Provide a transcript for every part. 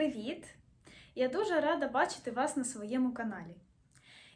привіт! Я дуже рада бачити вас на своєму каналі.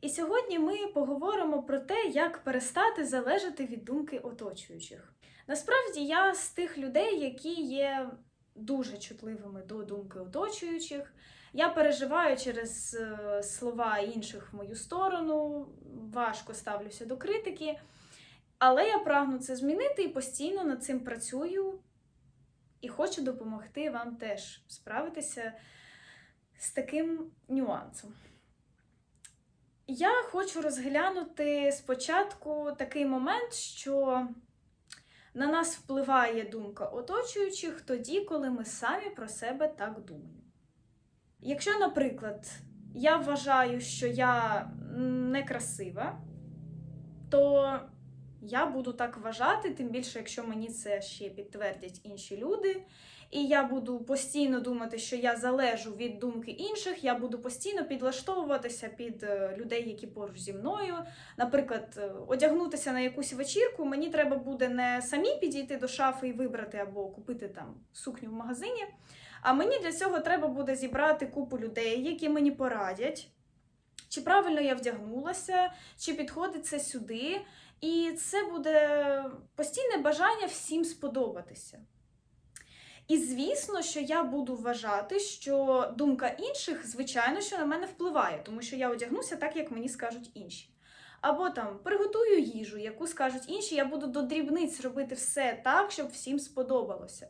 І сьогодні ми поговоримо про те, як перестати залежати від думки оточуючих. Насправді, я з тих людей, які є дуже чутливими до думки оточуючих. Я переживаю через е, слова інших в мою сторону, важко ставлюся до критики, але я прагну це змінити і постійно над цим працюю і хочу допомогти вам теж справитися з таким нюансом. Я хочу розглянути спочатку такий момент, що на нас впливає думка оточуючих тоді, коли ми самі про себе так думаємо. Якщо, наприклад, я вважаю, що я некрасива, то я буду так вважати, тим більше, якщо мені це ще підтвердять інші люди. І я буду постійно думати, що я залежу від думки інших, я буду постійно підлаштовуватися під е, людей, які поруч зі мною. Наприклад, е, одягнутися на якусь вечірку, мені треба буде не самі підійти до шафи і вибрати або купити там сукню в магазині. А мені для цього треба буде зібрати купу людей, які мені порадять, чи правильно я вдягнулася, чи підходить це сюди. І це буде постійне бажання всім сподобатися. І звісно, що я буду вважати, що думка інших, звичайно, що на мене впливає, тому що я одягнуся так, як мені скажуть інші. Або там приготую їжу, яку скажуть інші, я буду до дрібниць робити все так, щоб всім сподобалося.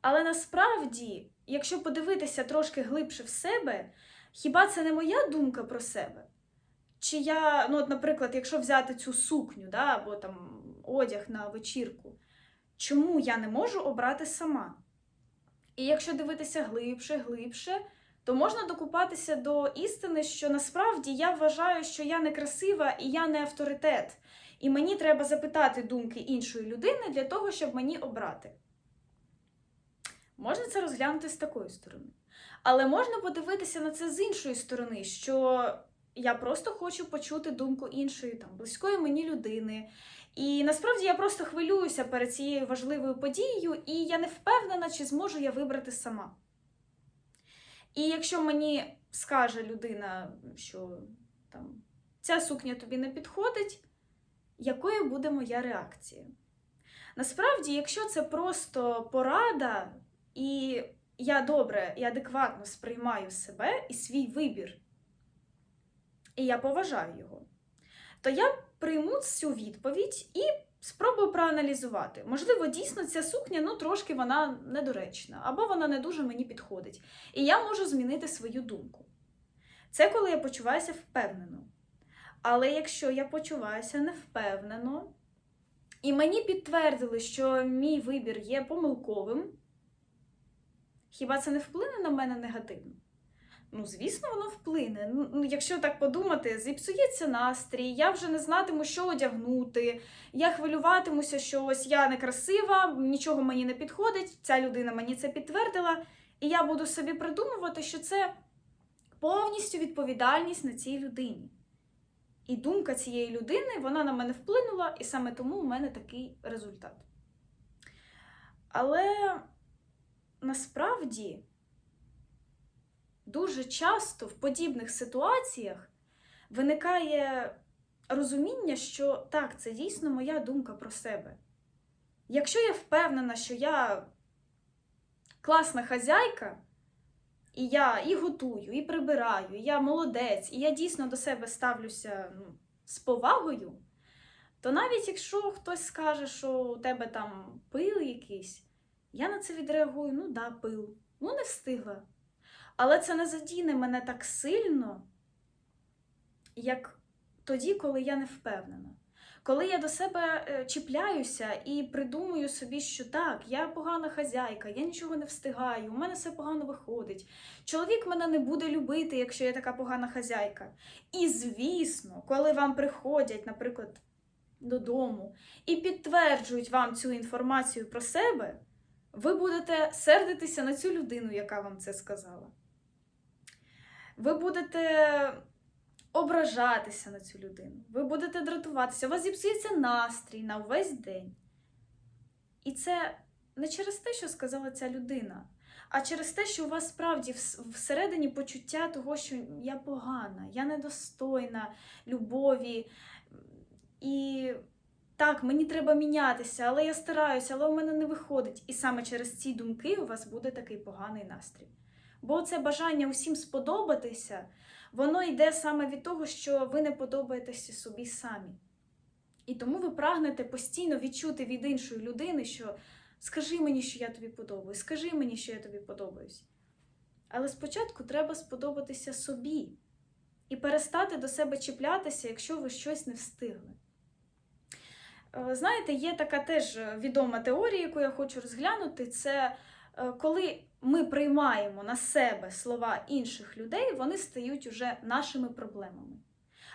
Але насправді, якщо подивитися трошки глибше в себе, хіба це не моя думка про себе? Чи я, ну, от, наприклад, якщо взяти цю сукню, да, або там одяг на вечірку, чому я не можу обрати сама? І якщо дивитися глибше, глибше, то можна докупатися до істини, що насправді я вважаю, що я некрасива і я не авторитет. І мені треба запитати думки іншої людини для того, щоб мені обрати. Можна це розглянути з такої сторони. Але можна подивитися на це з іншої сторони, що я просто хочу почути думку іншої, там, близької мені людини. І насправді я просто хвилююся перед цією важливою подією, і я не впевнена, чи зможу я вибрати сама. І якщо мені скаже людина, що там, ця сукня тобі не підходить, якою буде моя реакція? Насправді, якщо це просто порада, і я добре і адекватно сприймаю себе і свій вибір, і я поважаю його, то я прийму цю відповідь і спробую проаналізувати. Можливо, дійсно ця сукня ну, трошки вона недоречна, або вона не дуже мені підходить. І я можу змінити свою думку. Це коли я почуваюся впевнено. Але якщо я почуваюся невпевнено, і мені підтвердили, що мій вибір є помилковим, хіба це не вплине на мене негативно? Ну, звісно, воно вплине. Ну, якщо так подумати, зіпсується настрій, я вже не знатиму, що одягнути. Я хвилюватимуся, що ось я некрасива, нічого мені не підходить, ця людина мені це підтвердила, і я буду собі придумувати, що це повністю відповідальність на цій людині. І думка цієї людини, вона на мене вплинула, і саме тому у мене такий результат. Але насправді дуже часто в подібних ситуаціях виникає розуміння, що так, це дійсно моя думка про себе. Якщо я впевнена, що я класна хазяйка, і я і готую, і прибираю, і я молодець, і я дійсно до себе ставлюся ну, з повагою, то навіть якщо хтось скаже, що у тебе там пил якийсь, я на це відреагую: ну да, пил, ну не встигла. Але це не задіне мене так сильно, як тоді, коли я не впевнена. Коли я до себе е, чіпляюся і придумую собі, що так, я погана хазяйка, я нічого не встигаю, у мене все погано виходить. Чоловік мене не буде любити, якщо я така погана хазяйка. І звісно, коли вам приходять, наприклад, додому і підтверджують вам цю інформацію про себе, ви будете сердитися на цю людину, яка вам це сказала. Ви будете ображатися на цю людину, ви будете дратуватися, у вас зіпсується настрій на увесь день. І це не через те, що сказала ця людина, а через те, що у вас справді всередині почуття того, що я погана, я недостойна любові. І так, мені треба мінятися, але я стараюся, але у мене не виходить. І саме через ці думки у вас буде такий поганий настрій. Бо це бажання усім сподобатися, воно йде саме від того, що ви не подобаєтеся собі самі. І тому ви прагнете постійно відчути від іншої людини, що скажи мені, що я тобі подобаюсь, скажи мені, що я тобі подобаюсь. Але спочатку треба сподобатися собі і перестати до себе чіплятися, якщо ви щось не встигли. Е, Знаєте, є така теж відома теорія, яку я хочу розглянути. Це е, коли ми приймаємо на себе слова інших людей, вони стають уже нашими проблемами.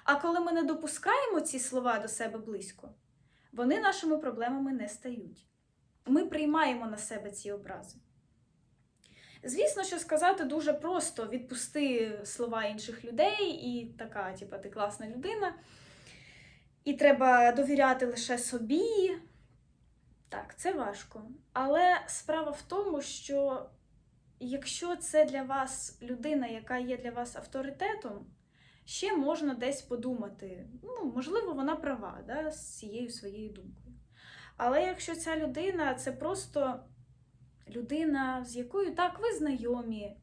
А коли ми не допускаємо ці слова до себе близько, вони нашими проблемами не стають. Ми приймаємо на себе ці образи. Звісно, що сказати дуже просто: відпусти слова інших людей, і така, типа, ти класна людина, і треба довіряти лише собі. Так, це важко. Але справа в тому, що якщо це для вас людина, яка є для вас авторитетом, ще можна десь подумати. Ну, можливо, вона права да, з цією своєю думкою. Але якщо ця людина це просто людина, з якою так ви знайомі,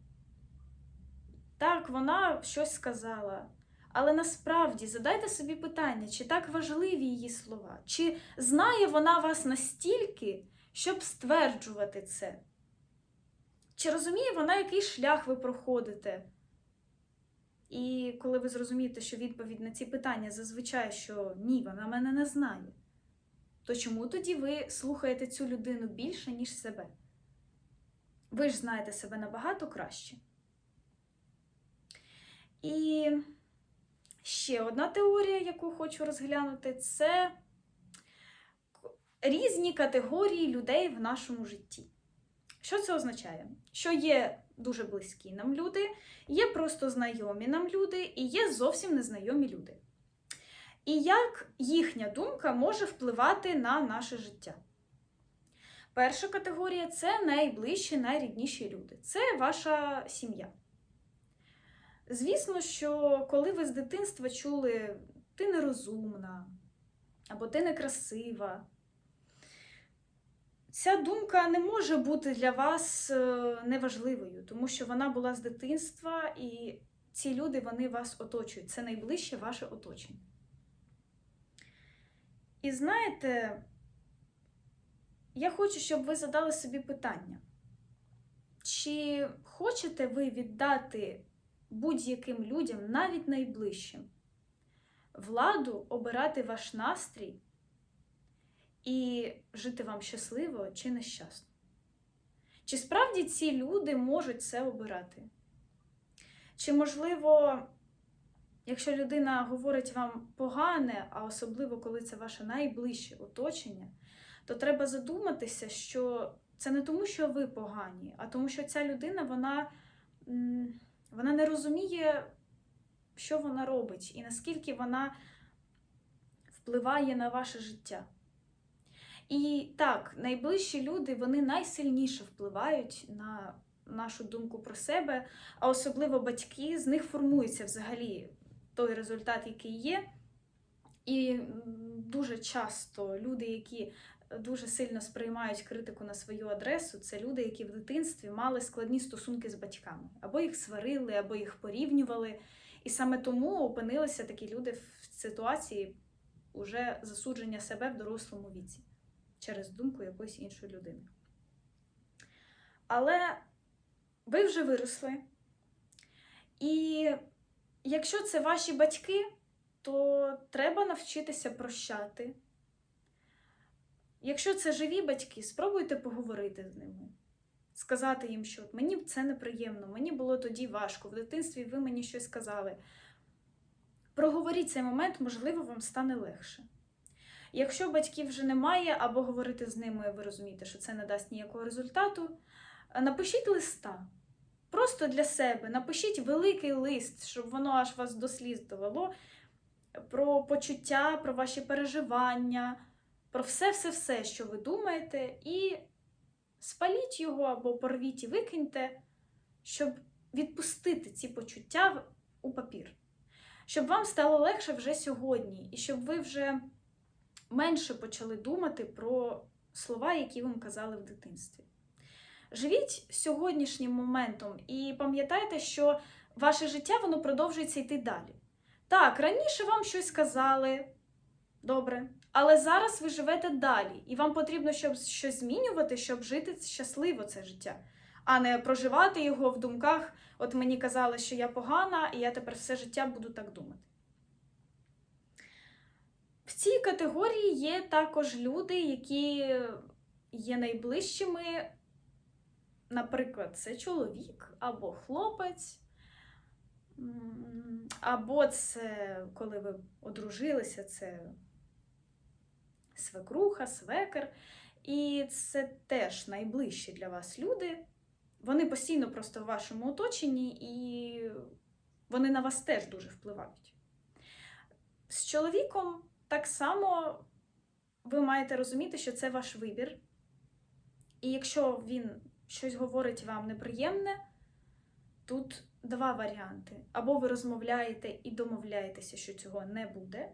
так, вона щось сказала. Але насправді задайте собі питання, чи так важливі її слова, чи знає вона вас настільки, щоб стверджувати це? Чи розуміє вона, який шлях ви проходите? І коли ви зрозумієте, що відповідь на ці питання зазвичай, що ні, вона мене не знає, то чому тоді ви слухаєте цю людину більше, ніж себе? Ви ж знаєте себе набагато краще. І ще одна теорія, яку хочу розглянути, це різні категорії людей в нашому житті. Що це означає? Що є дуже близькі нам люди, є просто знайомі нам люди і є зовсім незнайомі люди. І як їхня думка може впливати на наше життя? Перша категорія це найближчі, найрідніші люди. Це ваша сім'я. Звісно, що коли ви з дитинства чули ти нерозумна або ти некрасива, ця думка не може бути для вас е, неважливою, тому що вона була з дитинства, і ці люди вони вас оточують. Це найближче ваше оточення. І знаєте, я хочу, щоб ви задали собі питання, чи хочете ви віддати будь-яким людям, навіть найближчим, владу обирати ваш настрій і жити вам щасливо чи нещасно? Чи справді ці люди можуть це обирати? Чи, можливо, якщо людина говорить вам погане, а особливо коли це ваше найближче оточення, то треба задуматися, що це не тому, що ви погані, а тому, що ця людина, вона, вона не розуміє, що вона робить, і наскільки вона впливає на ваше життя. І так, найближчі люди вони найсильніше впливають на нашу думку про себе, а особливо батьки, з них формується взагалі той результат, який є. І дуже часто люди, які дуже сильно сприймають критику на свою адресу, це люди, які в дитинстві мали складні стосунки з батьками, або їх сварили, або їх порівнювали. І саме тому опинилися такі люди в ситуації уже засудження себе в дорослому віці через думку якоїсь іншої людини. Але ви вже виросли. І якщо це ваші батьки, то треба навчитися прощати. Якщо це живі батьки, спробуйте поговорити з ними, сказати їм, що мені це неприємно, мені було тоді важко, в дитинстві ви мені щось сказали. Проговоріть цей момент, можливо, вам стане легше. Якщо батьків вже немає, або говорити з ними, ви розумієте, що це не дасть ніякого результату, напишіть листа. Просто для себе напишіть великий лист, щоб воно аж вас до сліз довело, про почуття, про ваші переживання, про все-все-все, що ви думаєте, і спаліть його або порвіть і викиньте, щоб відпустити ці почуття у папір. Щоб вам стало легше вже сьогодні, і щоб ви вже менше почали думати про слова, які вам казали в дитинстві. Живіть сьогоднішнім моментом і пам'ятайте, що ваше життя воно продовжується йти далі. Так, раніше вам щось казали, добре, але зараз ви живете далі, і вам потрібно щоб щось змінювати, щоб жити щасливо це життя, а не проживати його в думках. От мені казали, що я погана, і я тепер все життя буду так думати. В цій категорії є також люди, які є найближчими. Наприклад, це чоловік або хлопець, або це коли ви одружилися, це свекруха, свекер. І це теж найближчі для вас люди. Вони постійно просто в вашому оточенні, і вони на вас теж дуже впливають. З чоловіком так само ви маєте розуміти, що це ваш вибір. І якщо він щось говорить вам неприємне, тут два варіанти. Або ви розмовляєте і домовляєтеся, що цього не буде,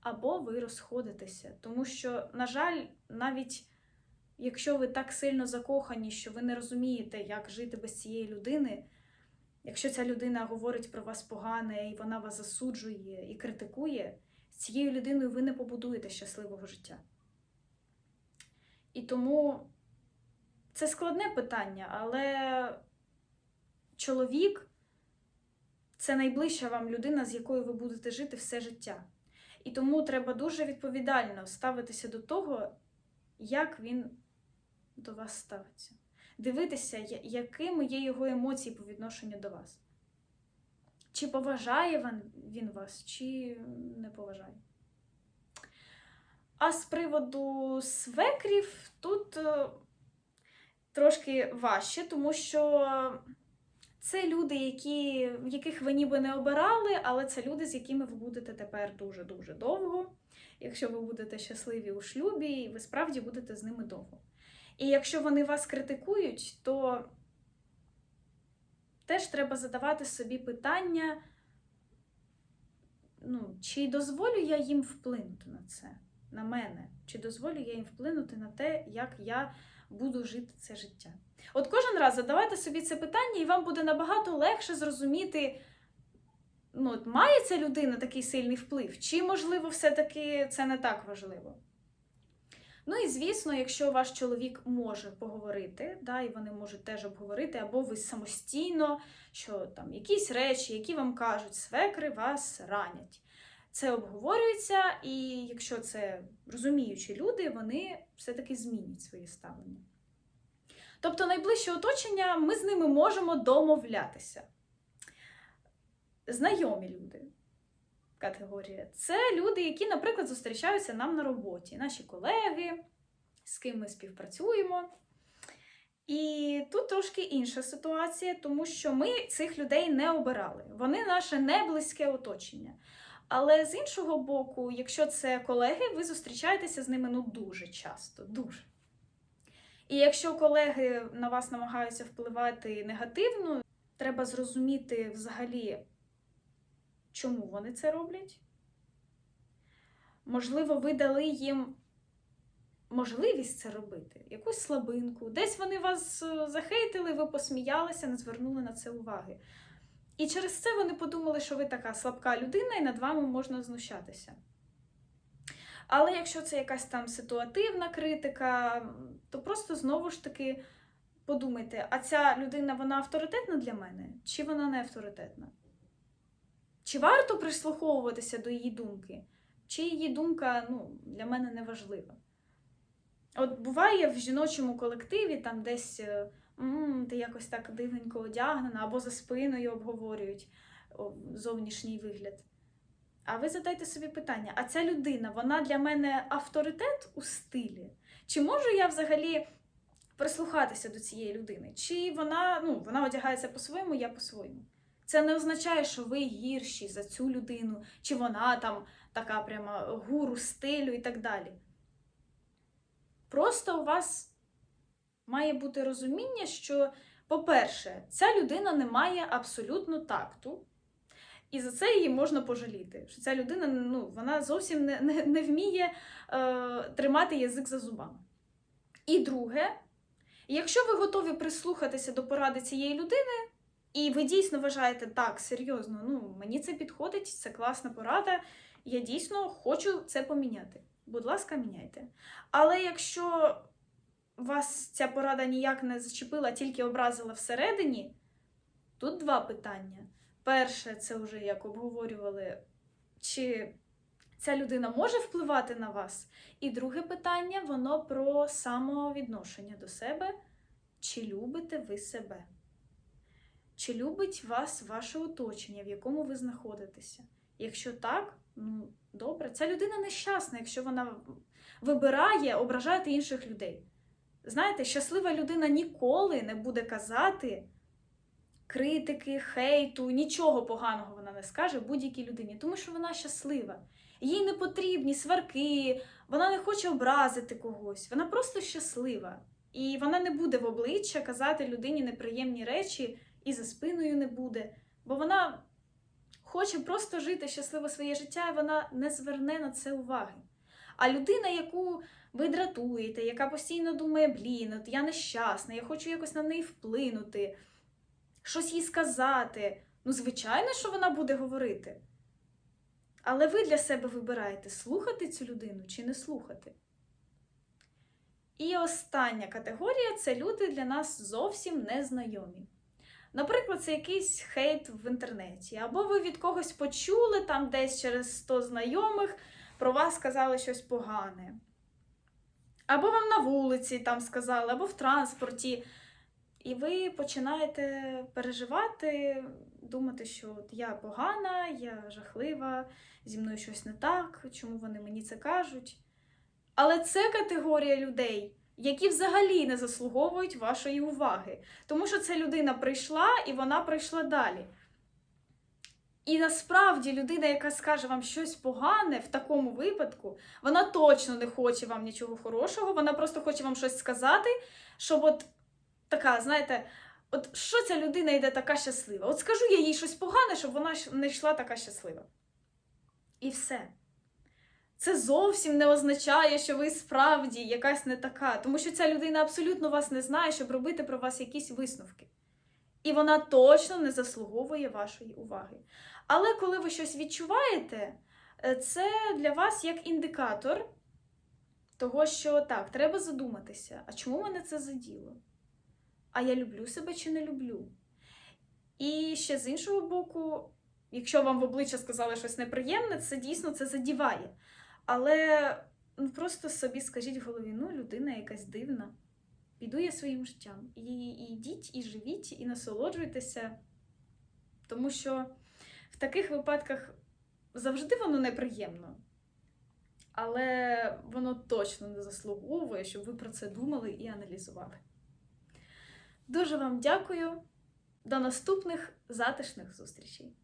або ви розходитеся. Тому що, на жаль, навіть якщо ви так сильно закохані, що ви не розумієте, як жити без цієї людини, якщо ця людина говорить про вас погане і вона вас засуджує і критикує, з цією людиною ви не побудуєте щасливого життя. І тому це складне питання, але чоловік це найближча вам людина, з якою ви будете жити все життя. І тому треба дуже відповідально ставитися до того, як він до вас ставиться. Дивитися, якими є його емоції по відношенню до вас. Чи поважає він- вас, чи не поважає. А з приводу свекрів тут е, трошки важче, тому що це люди, які, яких ви ніби не обирали, але це люди, з якими ви будете тепер дуже-дуже довго. Якщо ви будете щасливі у шлюбі, і ви справді будете з ними довго. І якщо вони вас критикують, то теж треба задавати собі питання, ну, чи дозволю я їм вплинути на це, на мене, чи дозволю я їм вплинути на те, як я буду жити це життя. От кожен раз задавайте собі це питання, і вам буде набагато легше зрозуміти, ну, от має ця людина такий сильний вплив, чи, можливо, все-таки це не так важливо. Ну і звісно, якщо ваш чоловік може поговорити, да, і вони можуть теж обговорити, або ви самостійно, що там якісь речі, які вам кажуть, свекри вас ранять. Це обговорюється, і якщо це розуміючі люди, вони все-таки змінять своє ставлення. Тобто, найближче оточення, ми з ними можемо домовлятися. Знайомі люди. Категорія. Це люди, які, наприклад, зустрічаються нам на роботі, наші колеги, з ким ми співпрацюємо. І тут трошки інша ситуація, тому що ми цих людей не обирали. Вони наше неблизьке оточення. Але з іншого боку, якщо це колеги, ви зустрічаєтеся з ними ну дуже часто, дуже. І якщо колеги на вас намагаються впливати негативно, треба зрозуміти взагалі, чому вони це роблять. Можливо, ви дали їм можливість це робити, якусь слабинку. Десь вони вас е, захейтили, ви посміялися, не звернули на це уваги. І через це вони подумали, що ви така слабка людина, і над вами можна знущатися. Але якщо це якась там ситуативна критика, то просто знову ж таки подумайте, а ця людина вона авторитетна для мене, чи вона не авторитетна? Чи варто прислуховуватися до її думки? Чи її думка ну, для мене не важлива? От буває в жіночому колективі там десь е, «М, ти якось так дивненько одягнена, або за спиною обговорюють зовнішній вигляд. А ви задайте собі питання: а ця людина, вона для мене авторитет у стилі? Чи можу я взагалі прислухатися до цієї людини? Чи вона, ну, вона одягається по-своєму, я по-своєму? Це не означає, що ви гірші за цю людину, чи вона там така прямо гуру стилю і так далі. Просто у вас Має бути розуміння, що, по-перше, ця людина не має абсолютно такту, і за це її можна пожаліти. Що ця людина ну, вона зовсім не, не, не вміє е, тримати язик за зубами. І друге, якщо ви готові прислухатися до поради цієї людини, і ви дійсно вважаєте так, серйозно, ну мені це підходить, це класна порада, я дійсно хочу це поміняти. Будь ласка, міняйте. Але якщо вас ця порада ніяк не зачепила, тільки образила всередині, тут два питання. Перше, це вже як обговорювали, чи ця людина може впливати на вас. І друге питання воно про самовідношення до себе. Чи любите ви себе? Чи любить вас ваше оточення, в якому ви знаходитеся? Якщо так, ну добре, ця людина нещасна, якщо вона вибирає ображати інших людей. Знаєте, щаслива людина ніколи не буде казати критики, хейту, нічого поганого вона не скаже будь-якій людині, тому що вона щаслива. Їй не потрібні сварки, вона не хоче образити когось, вона просто щаслива. І вона не буде в обличчя казати людині неприємні речі і за спиною не буде, бо вона хоче просто жити щасливе своє життя, і вона не зверне на це уваги. А людина, яку ви дратуєте, яка постійно думає, блін, от я нещасна, я хочу якось на неї вплинути, щось їй сказати. Ну, звичайно, що вона буде говорити. Але ви для себе вибираєте, слухати цю людину чи не слухати. І остання категорія це люди для нас зовсім незнайомі. Наприклад, це якийсь хейт в інтернеті, або ви від когось почули там десь через 100 знайомих, про вас сказали щось погане. Або вам на вулиці там сказали, або в транспорті. І ви починаєте переживати, думати, що от я погана, я жахлива, зі мною щось не так, чому вони мені це кажуть. Але це категорія людей, які взагалі не заслуговують вашої уваги. Тому що ця людина прийшла і вона прийшла далі. І насправді людина, яка скаже вам щось погане в такому випадку, вона точно не хоче вам нічого хорошого, вона просто хоче вам щось сказати, щоб от така, знаєте, от що ця людина йде така щаслива? От скажу я їй щось погане, щоб вона не йшла така щаслива. І все. Це зовсім не означає, що ви справді якась не така, тому що ця людина абсолютно вас не знає, щоб робити про вас якісь висновки. І вона точно не заслуговує вашої уваги. Але коли ви щось відчуваєте, е, це для вас як індикатор того, що так, треба задуматися, а чому мене це заділо? А я люблю себе чи не люблю? І ще з іншого боку, якщо вам в обличчя сказали щось неприємне, це дійсно це задіває. Але ну, просто собі скажіть в голові, ну, людина якась дивна. Піду я своїм життям. І, і йдіть, і живіть, і насолоджуйтеся. Тому що в таких випадках завжди воно неприємно. Але воно точно не заслуговує, щоб ви про це думали і аналізували. Дуже вам дякую. До наступних затишних зустрічей!